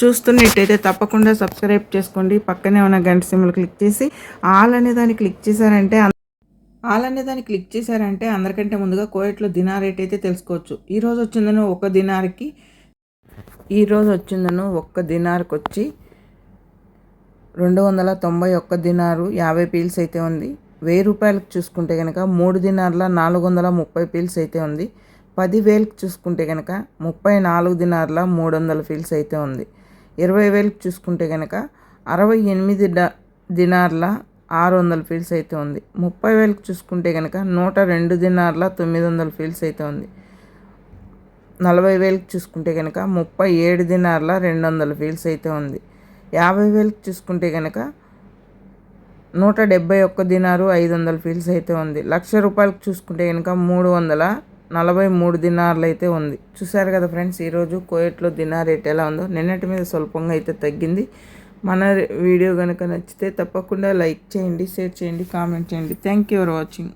చూస్తున్నట్టయితే తప్పకుండా సబ్స్క్రైబ్ చేసుకోండి. పక్కనే ఉన్న గంట సిమ్లు క్లిక్ చేసి ఆల్ అనే దాన్ని క్లిక్ చేశారంటే ఆల్ అనే దాన్ని క్లిక్ చేశారంటే అందరికంటే ముందుగా కోయట్లో దినార్ రేట్ అయితే తెలుసుకోవచ్చు. ఈరోజు వచ్చిందను ఒక దినార్కి ఈరోజు వచ్చిందను ఒక్క దినార్కి వచ్చి రెండు వందల తొంభై ఒక్క దినారు యాభై పీల్స్ అయితే ఉంది. వెయ్యి రూపాయలకు చూసుకుంటే కనుక మూడు దినార్ల నాలుగు వందల ముప్పై పీల్స్ అయితే ఉంది. పదివేలకు చూసుకుంటే కనుక ముప్పై నాలుగు దినార్ల మూడు వందల పీల్స్ అయితే ఉంది. ఇరవై వేలకు చూసుకుంటే కనుక అరవై ఎనిమిది డ దినార్ల ఆరు వందల ఫీల్స్ అయితే ఉంది. ముప్పై వేలకు చూసుకుంటే కనుక నూట రెండు దినార్ల తొమ్మిది వందల ఫీల్స్ అయితే ఉంది. నలభై వేలకు చూసుకుంటే కనుక ముప్పై ఏడు దినార్ల రెండు వందల ఫీల్స్ అయితే ఉంది. యాభై వేలకు చూసుకుంటే కనుక నూట డెబ్బై ఒక్క దినారు ఐదు వందల ఫీల్స్ అయితే ఉంది. లక్ష రూపాయలకు చూసుకుంటే కనుక మూడు వందల నలభై మూడు దినార్లు అయితే ఉంది. చూసారు కదా ఫ్రెండ్స్ ఈరోజు కోయట్లో దినార్ రేట్ ఎలా ఉందో. నిన్నటి మీద స్వల్పంగా అయితే తగ్గింది. మన వీడియో కనుక నచ్చితే తప్పకుండా లైక్ చేయండి షేర్ చేయండి కామెంట్ చేయండి. Thank you for watching